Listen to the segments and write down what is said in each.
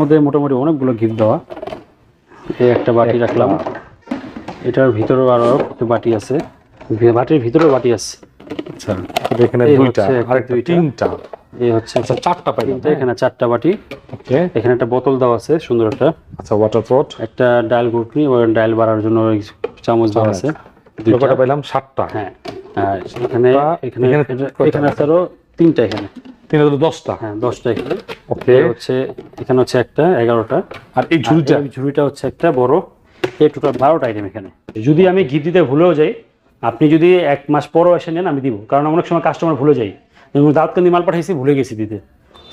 মধ্যে মোটামুটি অনেকগুলো গিফট দেওয়া। এই একটা বাটি রাখলাম। এটার ভিতরেও আরও একটা বাটি আছে। বাটির ভিতরেও বাটি আছে। আচ্ছা এখানে দুইটা তিনটা। এই হচ্ছে আচ্ছা চারটা এখানে চারটা বাটি। ওকে। এখানে একটা বোতল দেওয়া আছে সুন্দর একটা। আচ্ছা ওয়াটার পট একটা ডায়াল গুটনি ওই ডায়াল বাড়ার জন্য চামচ দেওয়া আছে। পাইলাম সাতটা। হ্যাঁ। এখানে এখানে এখানে এখানে আছে আরও তিনটা এখানে। তিন হাজার দশটা? হ্যাঁ দশটা এখানে। ওকে হচ্ছে এখানে হচ্ছে একটা এগারোটা। আর এই ঝুড়িটা? ঝুড়িটা হচ্ছে একটা বড় এই টোটাল বারোটা আইটেম এখানে। যদি আমি গিফট দিতে ভুলেও যাই আপনি যদি এক মাস পরও এসে নেন আমি দিব। কারণ অনেক সময় কাস্টমার ভুলে যাই দাঁত দাঁতকান্দি মাল পাঠাইছি ভুলে গেছি দিতে।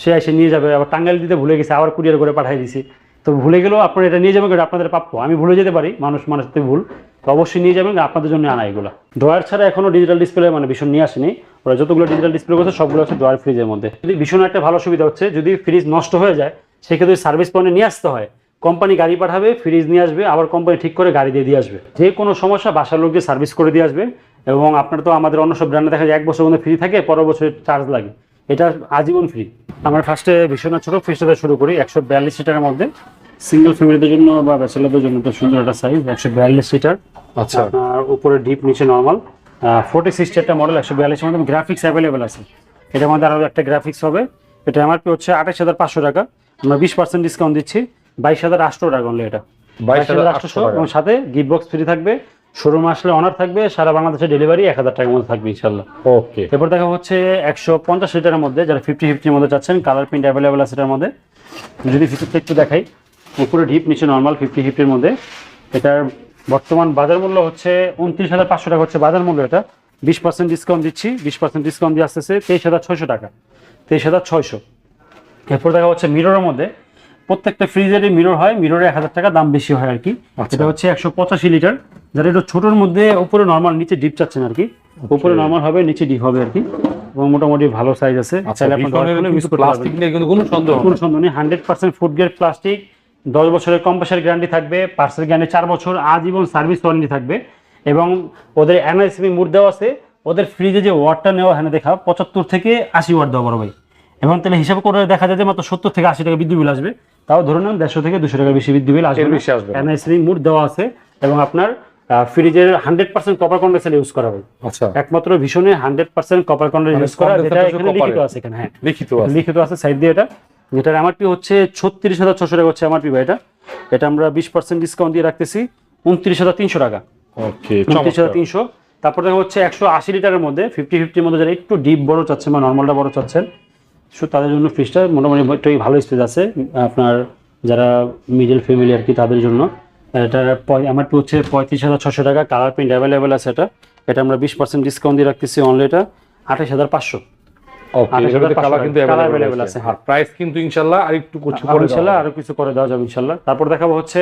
সে এসে নিয়ে যাবে আবার টাঙ্গাইল দিতে ভুলে গেছে আবার কুরিয়ার করে পাঠিয়ে দিছি। তো ভুলে গেলেও আপনারা এটা নিয়ে যাবেন আপনাদের প্রাপ্য। আমি ভুলে যেতে পারি, মানুষ মানুষ মানুষতে ভুল। তো অবশ্যই নিয়ে যাবেন, আপনাদের জন্য আনা এগুলো। ড্রয়ার ছাড়া এখনও ডিজিটাল ডিসপ্লে মানে ভীষণ নিয়ে আসেনি। ওরা যতগুলো ডিজিটাল ডিসপ্লে করছে, সবগুলো হচ্ছে ড্রয়ার ফ্রিজের মধ্যে। যদি ভীষণ একটা ভালো সুবিধা হচ্ছে, যদি ফ্রিজ নষ্ট হয়ে যায়, সেক্ষেত্রে সার্ভিস পয়েন্টে নিয়ে আসতে হয়। কোম্পানি গাড়ি পাঠাবে ফ্রিজ নিয়ে আসবে, আবার কোম্পানি ঠিক করে গাড়ি দিয়ে দিয়ে আসবে। যে কোনো সমস্যা, বাসার লোক দিয়ে সার্ভিস করে দিয়ে আসবে। এবং আপনার তো আমাদের অন্য সব ব্র্যান্ডে দেখা যায়, এক বছর মধ্যে ফ্রি থাকে, পরের বছর চার্জ লাগে। এটা আজীবন ফ্রি আমরা ফার্স্টে ভীষণ ছোট ফ্রিজটা শুরু করি একশো বিয়াল্লিশ লিটারের মধ্যে। সিঙ্গেল ফ্যামিলিদের জন্য বা ব্যাচেলারদের জন্য তো সুন্দর একটা সাইজ একশো বিয়াল্লিশ লিটার আচ্ছা। আর উপরে ডিপ নিচে নর্মাল ফোর্টি সিক্সটি একটা মডেল একশো বিয়াল্লিশের মধ্যে গ্রাফিক্স অ্যাভেলেবেল আছে। এটার মধ্যে আরও একটা গ্রাফিক্স হবে। এটা এমআরপি হচ্ছে আঠাশ হাজার পাঁচশো টাকা। আমরা বিশ পার্সেন্ট ডিসকাউন্ট দিচ্ছি। বাইশ হাজার আটশো টাকা অনলি এটা। বাইশ হাজার আটশো আটশো এবং সাথে গিফট বক্স ফ্রি থাকবে। শোরুম আসলে অনার থাকবে সারা বাংলাদেশে ডেলিভারি এক হাজার টাকার মধ্যে থাকবে ইনশাল্লাহ ওকে এরপর দেখা হচ্ছে একশো পঞ্চাশ লিটারের মধ্যে যারা ফিফটি ফিফটির মধ্যে চাচ্ছেন কালার প্রিন্ট অ্যাভেলেবেল আছে এটার মধ্যে। যদি ভিতরটা একটু দেখাই উপরে ডিপ নিচে নর্মাল ফিফটি ফিফটির মধ্যে। এটার বর্তমান বাজার মূল্য হচ্ছে উনত্রিশ হাজার পাঁচশো টাকা হচ্ছে বাজার মূল্য এটা। বিশ পার্সেন্ট ডিসকাউন্ট দিচ্ছি বিশ পার্সেন্ট ডিসকাউন্ট দিয়ে আসতেছে তেইশ হাজার ছয়শো টাকা তেইশ হাজার ছয়শো। এরপর দেখা হচ্ছে মিররের মধ্যে। প্রত্যেকটা ফ্রিজেরই মিরর হয় মিররে এক হাজার টাকা দাম বেশি হয় আর কি। আচ্ছা। এটা হচ্ছে একশো পঁচাশি লিটার। যারা একটু ছোটোর মধ্যে উপরে নর্মাল নিচে ডিপ চাচ্ছেন আর কি উপরে নর্মাল হবে নিচে ডিপ হবে আর কি। এবং মোটামুটি ভালো সাইজ আছে। আচ্ছা। প্লাস্টিক নিয়ে কিন্তু কোনো সন্দেহ নেই। কোনো সন্দেহ নেই। Hundred percent food grade plastic দশ বছরের কম্পাসের গ্যারান্টি থাকবে পার্সেল গ্যারান্টি চার বছর আজীবন সার্ভিস ওয়ারেন্টি থাকবে। এবং ওদের এনআইসিবি মুড দেওয়া আছে ওদের ফ্রিজে যে ওয়াটটা নেওয়া এখানে দেখা পঁচাত্তর থেকে আশি ওয়াট দেওয়া বড় ভাই। এবং তাহলে হিসাব করে দেখা যায় যে মাত্র সত্তর থেকে আশি টাকা বিদ্যুৎ বিল আসবে। তাও ধরে নেন দেড়শো থেকে দুশো টাকা বেশি বিদ্যুৎ বিল আসবে এনআইসিবি মুড দেওয়া আছে। এবং আপনার ফ্রিজের hundred percent copper condenser use করা হয়। আচ্ছা। একমাত্র ভীষণে hundred percent copper condenser use করা যেটা এখানে লিখিত আছে এখানে হ্যাঁ। লিখিত আছে। লিখিত আছে সাইড দিয়ে এটা। যেটার এমআরপি হচ্ছে ছত্রিশ হাজার ছশো টাকা হচ্ছে এমআরপি বা এটা। এটা আমরা বিশ পার্সেন্ট ডিসকাউন্ট দিয়ে রাখতেছি উনত্রিশ হাজার তিনশো টাকা। ওকে উনত্রিশ হাজার তিনশো। তারপর দেখা হচ্ছে একশো আশি লিটারের মধ্যে ফিফটি ফিফটির মধ্যে যারা একটু ডিপ বড় চাচ্ছেন বা নর্মালটা বড় চাচ্ছেন সো তাদের জন্য ফ্রিজটা মোটামুটি একটু ভালো স্পেস আছে। আপনার যারা মিডল ফ্যামিলি আর কি তাদের জন্য। এটার আমার হচ্ছে পঁয়ত্রিশ হাজার ছশো টাকা কালার প্রিন্ট অ্যাভেলেবেল আছে এটা। এটা আমরা বিশ পার্সেন্ট ডিসকাউন্ট দিয়ে রাখতেছি অনলি এটা আঠাশ হাজার পাঁচশো। হ্যাঁ। তারপর দেখাবো হচ্ছে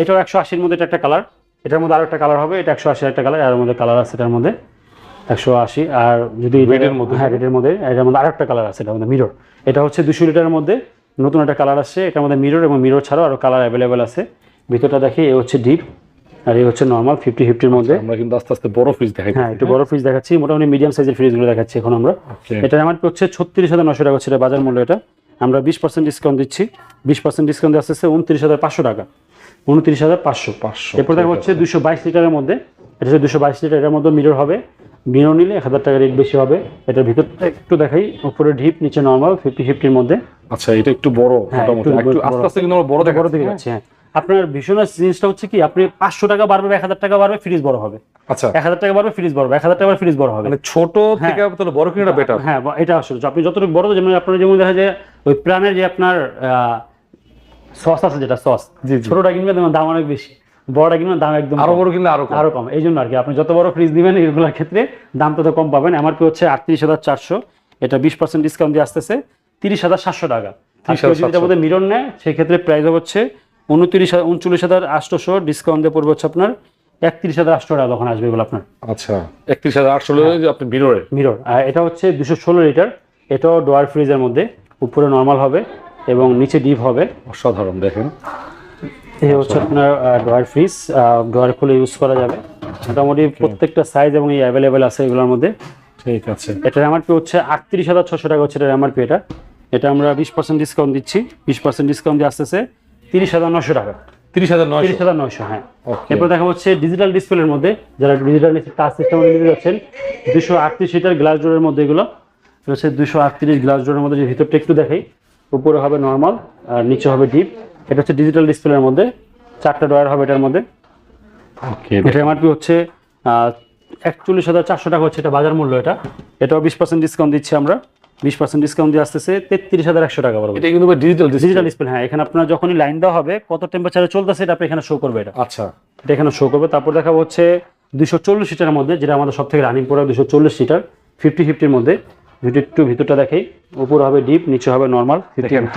এটাও একশো আশির মধ্যে একটা কালার এটার মধ্যে আরও একটা কালার হবে এটা একশো আশি একটা কালারের মধ্যে কালার আছে এটার মধ্যে। একশো আশি আর যদি এটার মধ্যে। হ্যাঁ রেডের মধ্যে এটার মধ্যে কালার আছে এটার মধ্যে মিরর এটা হচ্ছে দুশো লিটারের মধ্যে নতুন একটা কালার আছে এটার মধ্যে মিরর এবং মিরর ছাড়াও আরও কালার অ্যাভেলেবেল আছে। ভিতরটা দেখি এ হচ্ছে ডিপ আর এই হচ্ছে নর্মাল ফিফটি ফিফটির মধ্যে। আমরা কিন্তু আস্তে আস্তে বড় ফ্রিজ দেখাই হ্যাঁ একটু বড় ফ্রিজ দেখাচ্ছি। মোটামুটি মিডিয়াম সাইজের ফ্রিজগুলো দেখাচ্ছি এখন আমরা। এটা আমার হচ্ছে ছত্রিশ হাজার নশো টাকা হচ্ছে বাজার মূল্য এটা। আমরা বিশ পার্সেন্ট ডিসকাউন্ট দিচ্ছি। বিশ পার্সেন্ট ডিসকাউন্ট দিয়ে আসতেছে উনত্রিশ হাজার পাঁচশো টাকা। উনত্রিশ হাজার পাঁচশো। পাঁচশো এরপর দেখা হচ্ছে দুশো বাইশ লিটারের মধ্যে। এটা হচ্ছে দুশো বাইশ লিটার এটার মধ্যে মিরর হবে। মিরর নিলে এক হাজার টাকা রেট বেশি হবে। এটার ভিতরটা একটু দেখাই। উপরে ঢিপ নিচে নর্মাল ফিফটি ফিফটির মধ্যে। আচ্ছা এটা একটু বড় হ্যাঁ, মোটামুটি। একটু আস্তে আস্তে কিন্তু বড় বড় দিকে যাচ্ছে হ্যাঁ। আপনার ভীষণ জিনিসটা হচ্ছে কি আপনি পাঁচশো টাকা বাড়বে এক হাজার টাকা বাড়বে ফ্রিজ বড় হবে। আচ্ছা। এক হাজার টাকা বাড়বে ফ্রিজ বড় হবে এক হাজার টাকা ফ্রিজ বড় হবে। মানে ছোট থেকে তাহলে বড় কিনাটা বেটার হ্যাঁ এটা আসলে আপনি যতটুকু বড় যেমন আপনার যেমন দেখা যায় ওই প্রাণের যে আপনার সস আছে যেটা সস। ছোটটা কিনবে তোমার দাম অনেক বেশি। বড়টা কিনবে দাম একদম আরও। বড় কিনলে আরও আরও কম এই জন্য আর কি আপনি যত বড় ফ্রিজ দিবেন এগুলোর ক্ষেত্রে দাম তত কম পাবেন। আমার এমআরপি হচ্ছে আটত্রিশ হাজার চারশো এটা বিশ পার্সেন্ট ডিসকাউন্ট দিয়ে আসতেছে তিরিশ হাজার সাতশো টাকা। যদি মধ্যে মিরর নেয় সেক্ষেত্রে প্রাইস হচ্ছে উনত্রিশ উনচল্লিশ হাজার আটশোশো ডিসকাউন্ট দিয়ে পড়বে হচ্ছে আপনার একত্রিশ হাজার আটশো টাকা তখন আসবে এগুলো আপনার। আচ্ছা একত্রিশ হাজার আটশো আপনি বিনোরে মিরর আর এটা হচ্ছে দুশো ষোলো লিটার এটাও ডোয়ার ফ্রিজের মধ্যে উপরে নর্মাল হবে এবং নিচে ডিপ হবে। অসাধারণ দেখেন। এই হচ্ছে আপনার ডোয়ার ফ্রিজ ডোয়ার খুলে ইউজ করা যাবে। মোটামুটি প্রত্যেকটা সাইজ এবং এই অ্যাভেলেবেল আছে এগুলোর মধ্যে। ঠিক আছে। এটার এমআরপি হচ্ছে আটত্রিশ হাজার ছশো টাকা হচ্ছে এটার এমআরপি এটা এটা আমরা বিশ পার্সেন্ট ডিসকাউন্ট দিচ্ছি। বিশ পার্সেন্ট ডিসকাউন্ট দিয়ে আসতেছে তিরিশ হাজার নশো টাকা। তিরিশ হাজার নয়শো? তিরিশ হাজার নয়শো হ্যাঁ। এরপর দেখা হচ্ছে ডিজিটাল ডিসপ্লের মধ্যে যারা ডিজিটাল টাচ সিস্টেম নিতে যাচ্ছেন দুশো আটত্রিশ গ্লাস ডোরের মধ্যে এগুলো হচ্ছে দুশো আটত্রিশ গ্লাস ডোরের মধ্যে যে ভিতরটা একটু দেখাই উপরে হবে নর্মাল আর নিচে হবে ডিপ এটা হচ্ছে ডিজিটাল ডিসপ্লের মধ্যে চারটা ডয়ার হবে এটার মধ্যে। ওকে এটা এমআরপি হচ্ছে একচল্লিশ হাজার চারশো টাকা হচ্ছে এটা বাজার মূল্য এটা। এটাও বিশ পার্সেন্ট ডিসকাউন্ট দিচ্ছি আমরা। বিশ পার্সেন্ট ডিসকাউন্ট দিয়ে আসতেছে তেত্রিশ হাজার একশো টাকা বরাবর। এটা কিন্তু ডিজিটাল ডিজিটাল ডিসপ্লে হ্যাঁ এখানে আপনার যখনই লাইন দেওয়া হবে কত টেম্পারেচারে চলতেছে এটা আপনি এখানে শো করবে এটা। আচ্ছা। এটা এখানে শো করবে তারপর দেখাবো হচ্ছে দুশো চল্লিশ সিটারের মধ্যে যেটা আমাদের সব থেকে রানিং পড়ে দুশো চল্লিশ সিটার ফিফটি ফিফটির মধ্যে। যদি একটু ভিতরটা উপরে হবে ডিপ নিচে হবে নর্মাল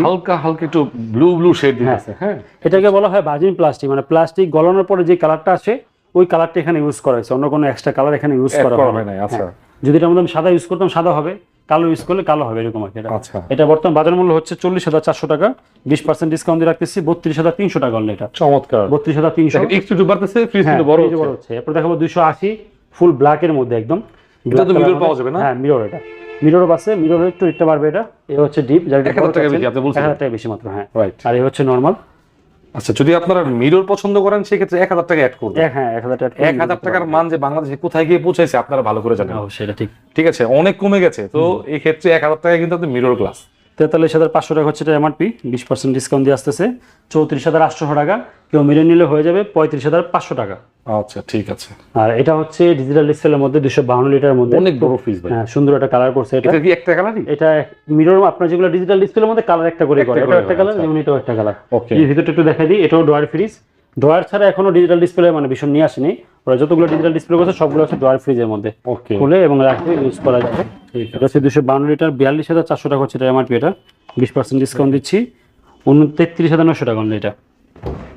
হালকা হালকা একটু ব্লু ব্লু শেড দিতেছে হ্যাঁ এটাকে বলা হয় বাজিন প্লাস্টিক মানে প্লাস্টিক গলানোর পরে যে কালারটা আসে ওই কালারটা এখানে ইউজ করা হয়েছে অন্য কোনো এক্সট্রা কালার এখানে ইউজ করা হয় হয় আচ্ছা। যদি এটা মধ্যে আমি সাদা ইউজ করতাম সাদা হবে। কালো ইউজ করলে কালো হবে এরকম আর কি আচ্ছা। এটা বর্তমান বাজার মূল্য হচ্ছে চল্লিশ হাজার চারশো টাকা বিশ পার্সেন্ট ডিসকাউন্ট দিয়ে রাখতেছি বত্রিশ হাজার তিনশো টাকা অনলি এটা। চমৎকার। বত্রিশ হাজার তিনশো একটু একটু বাড়তেছে ফ্রিজ হ্যাঁ, কিন্তু বড় বড় হচ্ছে। এরপর দেখাবো দুশো আশি ফুল ব্ল্যাকের মধ্যে একদম। এটা তো color পাওয়া যাবে না? হ্যাঁ মিরর এটা। মিরর আছে মিরর একটু রেটটা বাড়বে এটা। এ হচ্ছে ডিপ যার এক হাজার টাকা বেশি, আপনি টাকা মাত্র হ্যাঁ। রাইট আর এই হচ্ছে নর্মাল আচ্ছা যদি আপনারা মিরর পছন্দ করেন সেক্ষেত্রে এক হাজার টাকা অ্যাড করবেন। এক হ্যাঁ এক হাজার টাকা এক হাজার টাকার মান যে বাংলাদেশে কোথায় গিয়ে পৌঁছাইছে আপনারা ভালো করে জানেন। সেটা ঠিক। ঠিক আছে? অনেক কমে গেছে। তো এই ক্ষেত্রে এক হাজার টাকা কিন্তু আপনি মিরর গ্লাস তেতাল্লিশ হাজার পাঁচশো টাকা হচ্ছে এটা এমআরপি বিশ পার্সেন্ট ডিসকাউন্ট দিয়ে আসতেছে। চৌত্রিশ হাজার আটশো টাকা কেউ মিলে নিলে হয়ে যাবে পঁয়ত্রিশ হাজার পাঁচশো টাকা। আচ্ছা ঠিক আছে। আর এটা হচ্ছে ডিজিটাল ডিসপ্লের মধ্যে দুশো বাউন্ন লিটারের মধ্যে। অনেক বড় ফ্রিজ ভাই। হ্যাঁ সুন্দর একটা কালার করছে এটা। কি একটা কালারই এটা মিরর আপনার যেগুলো ডিজিটাল ডিসপ্লের মধ্যে কালার একটা করে করে। এটা একটা কালার আচ্ছা। যেমন এটাও একটা কালার ওকে এই ভিতরটা একটু দেখা দিই এটাও ডোয়ার ফ্রিজ। ডোয়ার ছাড়া এখনও ডিজিটাল ডিসপ্লে মানে ভীষণ নিয়ে আসেনি। ওরা যতগুলো ডিজিটাল ডিসপ্লে করছে সবগুলো হচ্ছে ডোয়ার ফ্রিজের মধ্যে খুলে এবং রাখলে ইউজ করা যাবে এটা হচ্ছে দুশো বাউন্ন লিটার বিয়াল্লিশ হাজার চারশো টাকা হচ্ছে এটা এমআরপি এটা। বিশ পার্সেন্ট ডিসকাউন্ট দিচ্ছি। তেত্রিশ হাজার নশো টাকা এটা।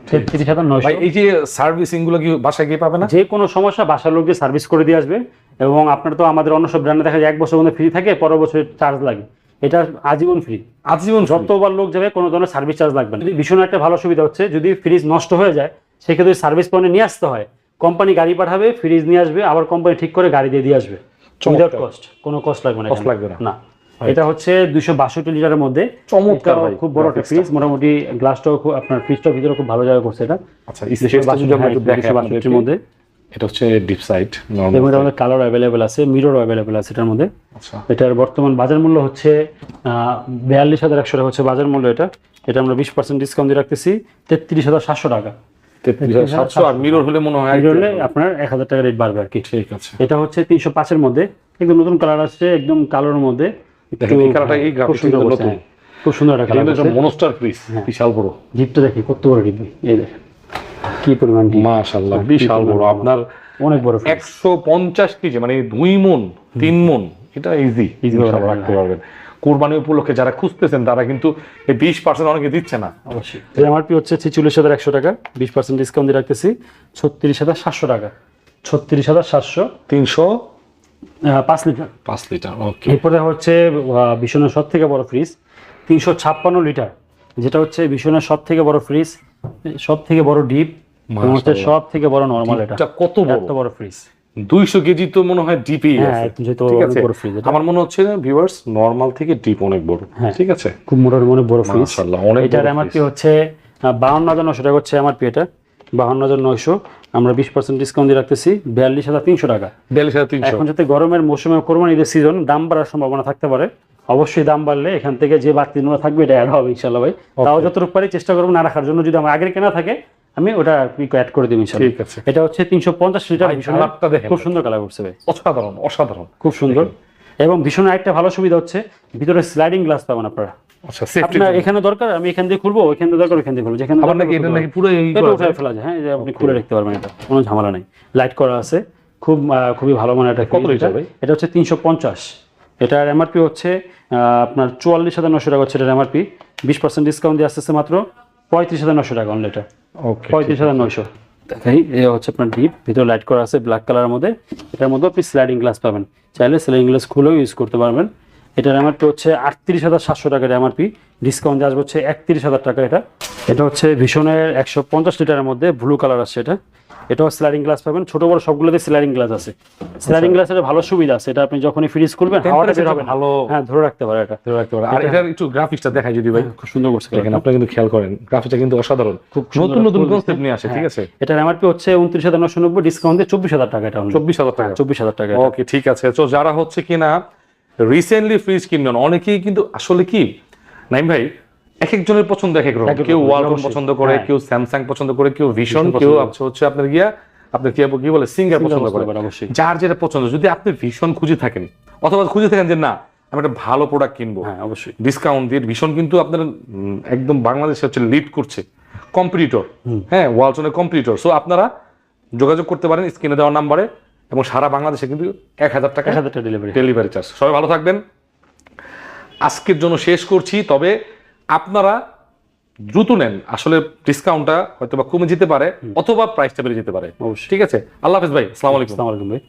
তেত্রিশ হাজার নশো এই যে সার্ভিসিংগুলো কি বাসায় গিয়ে পাবে না? যে কোনো সমস্যা বাসার লোক দিয়ে সার্ভিস করে দিয়ে আসবে এবং আপনার তো আমাদের অন্য সব ব্র্যান্ডে দেখা যায় এক বছর মধ্যে ফ্রি থাকে পরের বছর চার্জ লাগে। এটা আজীবন ফ্রি আজীবন? যতবার লোক যাবে কোনো ধরনের সার্ভিস চার্জ লাগবে না। ভীষণ একটা ভালো সুবিধা হচ্ছে যদি ফ্রিজ নষ্ট হয়ে যায় সেক্ষেত্রে সার্ভিস পয়েন্টে নিয়ে আসতে হয়। কোম্পানি গাড়ি পাঠাবে ফ্রিজ নিয়ে আসবে আবার কোম্পানি ঠিক করে গাড়ি দিয়ে দিয়ে আসবে। উইদাউট কস্ট কোনো কস্ট লাগবে না এখানে। লাগবে না। এটা হচ্ছে দুশো বাষট্টি লিটারের মধ্যে। চমৎকার খুব বড় একটা ফ্রিজ মোটামুটি গ্লাসটাও খুব আপনার ফ্রিজটাও ভিতরে খুব ভালো জায়গা করছে এটা। আচ্ছা দুশো বাষট্টির মধ্যে। এটা হচ্ছে ডিপ সাইড এর মধ্যে আমাদের কালার অ্যাভেলেবেল আছে মিররও অ্যাভেলেবেল আছে এটার মধ্যে। আচ্ছা। এটার বর্তমান বাজার মূল্য হচ্ছে বিয়াল্লিশ হাজার একশো টাকা হচ্ছে বাজার মূল্য এটা। এটা আমরা বিশ পার্সেন্ট ডিসকাউন্ট দিয়ে রাখতেছি তেত্রিশ হাজার সাতশো টাকা। তেত্রিশ হাজার সাতশো আর মিরর হলে মনে হয় হলে আপনার এক হাজার টাকা রেট বাড়বে আর কি। ঠিক আছে। এটা হচ্ছে তিনশো পাঁচের মধ্যে। একদম নতুন কালার আসছে একদম কালোর মধ্যে। এই colourটা, এই খুব graphics সুন্দর কিন্তু করছে, নতুন। হ্যাঁ। খুব সুন্দর একটা কালার এটা মনস্টার ফ্রিজ বিশাল বড়। জিপটা দেখি কত বড় ডিপ এই দেখেন কি পরিমাণ মাশাআল্লাহ বিশাল বড়। আপনার অনেক বড় fridge। একশো পঞ্চাশ কেজি মানে দুই মন তিন মন এটা ইজি ইজি ভাবে রাখতে পারবেন। কোরবানি উপলক্ষে যারা খুঁজতেছেন তারা কিন্তু এই বিশ পার্সেন্ট অনেকে দিচ্ছে না। অবশ্যই। এমআরপি হচ্ছে ছিচল্লিশ হাজার একশো টাকা বিশ পার্সেন্ট ডিসকাউন্ট দিয়ে রাখতেছি ছত্রিশ হাজার সাতশো টাকা। ছত্রিশ হাজার সাতশো। তিনশো? পাঁচ লিটার। পাঁচ লিটার ওকে। এরপরে হচ্ছে ভীষণের সব থেকে বড় ফ্রিজ তিনশো ছাপ্পান্ন লিটার যেটা হচ্ছে ভীষণের সব থেকে বড় ফ্রিজ সব থেকে বড় ডিপ হচ্ছে সব থেকে বড় নর্মাল এটা। এটা কত বড়? বড় ফ্রিজ দুইশো কেজি তো মনে হয় ডিপই হ্যাঁ, আছে। ঠিক। আমার মনে হচ্ছে ভিউয়ার্স নর্মাল থেকে ডিপ অনেক বড়। হ্যাঁ। ঠিক আছে? খুব মনে বড় ফ্রিজ মাশাআল্লাহ অনেক এটার হচ্ছে বাহান্ন হাজার নশো টাকা হচ্ছে এমআরপি এটা। বাহান্ন হাজার নয়শো আমরা বিশ পার্সেন্ট ডিসকাউন্ট দিয়ে রাখতেছি বিয়াল্লিশ হাজার তিনশো টাকা। বিয়াল্লিশ হাজার তিনশো। এখন যাতে গরমের মৌসুমে কোরবানি ঈদের সিজন দাম বাড়ার সম্ভাবনা থাকতে পারে। অবশ্যই দাম বাড়লে এখান থেকে যে বাড়তি দিনগুলো থাকবে এটা অ্যাড হবে ইনশাল্লাহ ভাই। তাও যতটুকু পারি চেষ্টা করব না রাখার জন্য। যদি আমার আগের কেনা থাকে আমি ওটা অ্যাড করে দিই ইনশাল্লাহ ঠিক আছে। এটা হচ্ছে তিনশো পঞ্চাশ লিটার ভীষণ কালারটা দেখেন। খুব সুন্দর কালার করছে ভাই। অসাধারণ অসাধারণ। খুব সুন্দর। এবং ভীষণ একটা ভালো সুবিধা হচ্ছে ভিতরে স্লাইডিং গ্লাস পাবেন আপনারা। আচ্ছা সেফটি আপনার এখানে দরকার আমি এখান দিয়ে খুলবো ওইখান দিয়ে দরকার ওইখান দিয়ে খুলবো। যেখানে আবার নাকি এটা নাকি পুরো এই এটা উঠে ফেলা যায় হ্যাঁ এই যে আপনি খুলে রাখতে পারবেন এটা কোনো ঝামেলা নাই। লাইট করা আছে খুব খুবই ভালো মানের একটা কত লিটার ভাই? এটা হচ্ছে তিনশো পঞ্চাশ। এটার এমআরপি হচ্ছে আপনার চুয়াল্লিশ হাজার নশো টাকা হচ্ছে এটার এমআরপি বিশ পার্সেন্ট ডিসকাউন্ট দিয়ে আসতেছে মাত্র পঁয়ত্রিশ হাজার নশো টাকা অনলি এটা ওকে পঁয়ত্রিশ হাজার নয়শো। দেখাই এ হচ্ছে আপনার ডিপ ভিতরে লাইট করা আছে ব্ল্যাক কালারের মধ্যে। এটার মধ্যে আপনি স্লাইডিং গ্লাস পাবেন। চাইলে স্লাইডিং গ্লাস খুলেও ইউজ করতে পারবেন। এটার এমআরপি হচ্ছে আটত্রিশ হাজার সাতশো টাকার এমআরপি ডিসকাউন্ট আসবে হচ্ছে একত্রিশ হাজার টাকা এটা। এটা হচ্ছে ভীষণের একশো পঞ্চাশ লিটারের মধ্যে ব্লু কালার আছে এটা। এটাও স্লাইডিং গ্লাস পাবেন। ছোট বড় সবগুলোতে স্লাইডিং গ্লাস আছে। স্লাইডিং গ্লাসের ভালো সুবিধা আছে। এটা আপনি যখনই ফ্রিজ করবেন হাওয়াটা বের হবে ভালো হ্যাঁ ধরে রাখতে পারে এটা। ধরে রাখতে পারে। আর এটার একটু গ্রাফিক্সটা দেখাই যদি ভাই। খুব সুন্দর করছে দেখেন আপনি কিন্তু খেয়াল করেন গ্রাফিক্সটা কিন্তু অসাধারণ। খুব নতুন নতুন কনসেপ্ট নিয়ে আসে ঠিক আছে? এটার এমআরপি হচ্ছে উনত্রিশ হাজার নশো নব্বই ডিসকাউন্ট দিয়ে চব্বিশ হাজার টাকা এটা চব্বিশ হাজার টাকা। চব্বিশ হাজার টাকা ওকে ঠিক আছে। তো যারা হচ্ছে কিনা রিসেন্টলি ফ্রিজ কিনবেন অনেকেই কিন্তু আসলে কি নাইম ভাই এক একজনের পছন্দ এক এক রকম কেউ ওয়ালটন পছন্দ করে হ্যাঁ। কেউ স্যামসাং পছন্দ করে কেউ ভীষণ কেউ হচ্ছে আপনার গিয়া আপনার কি কি বলে সিঙ্গার পছন্দ করে। যার যেটা পছন্দ যদি আপনি ভীষণ খুঁজে থাকেন অথবা খুঁজে থাকেন যে না আমি একটা ভালো প্রোডাক্ট কিনবো। হ্যাঁ অবশ্যই। ডিসকাউন্ট দিয়ে ভীষণ কিন্তু আপনার একদম বাংলাদেশে হচ্ছে লিড করছে। কম্পিটিটর হ্যাঁ ওয়ালটনের কম্পিটিটর সো আপনারা যোগাযোগ করতে পারেন স্ক্রিনে দেওয়া নাম্বারে এবং সারা বাংলাদেশে কিন্তু এক হাজার টাকা এক হাজার ডেলিভারি ডেলিভারি চার্জ সবাই ভালো থাকবেন। আজকের জন্য শেষ করছি তবে আপনারা দ্রুত নেন। আসলে ডিসকাউন্টটা হয়তো বা কমে যেতে পারে অথবা প্রাইসটা বেড়ে যেতে পারে। অবশ্যই। ঠিক আছে? আল্লাহ হাফিজ ভাই আসসালামু আলাইকুম। আসসালামু আলাইকুম ভাই।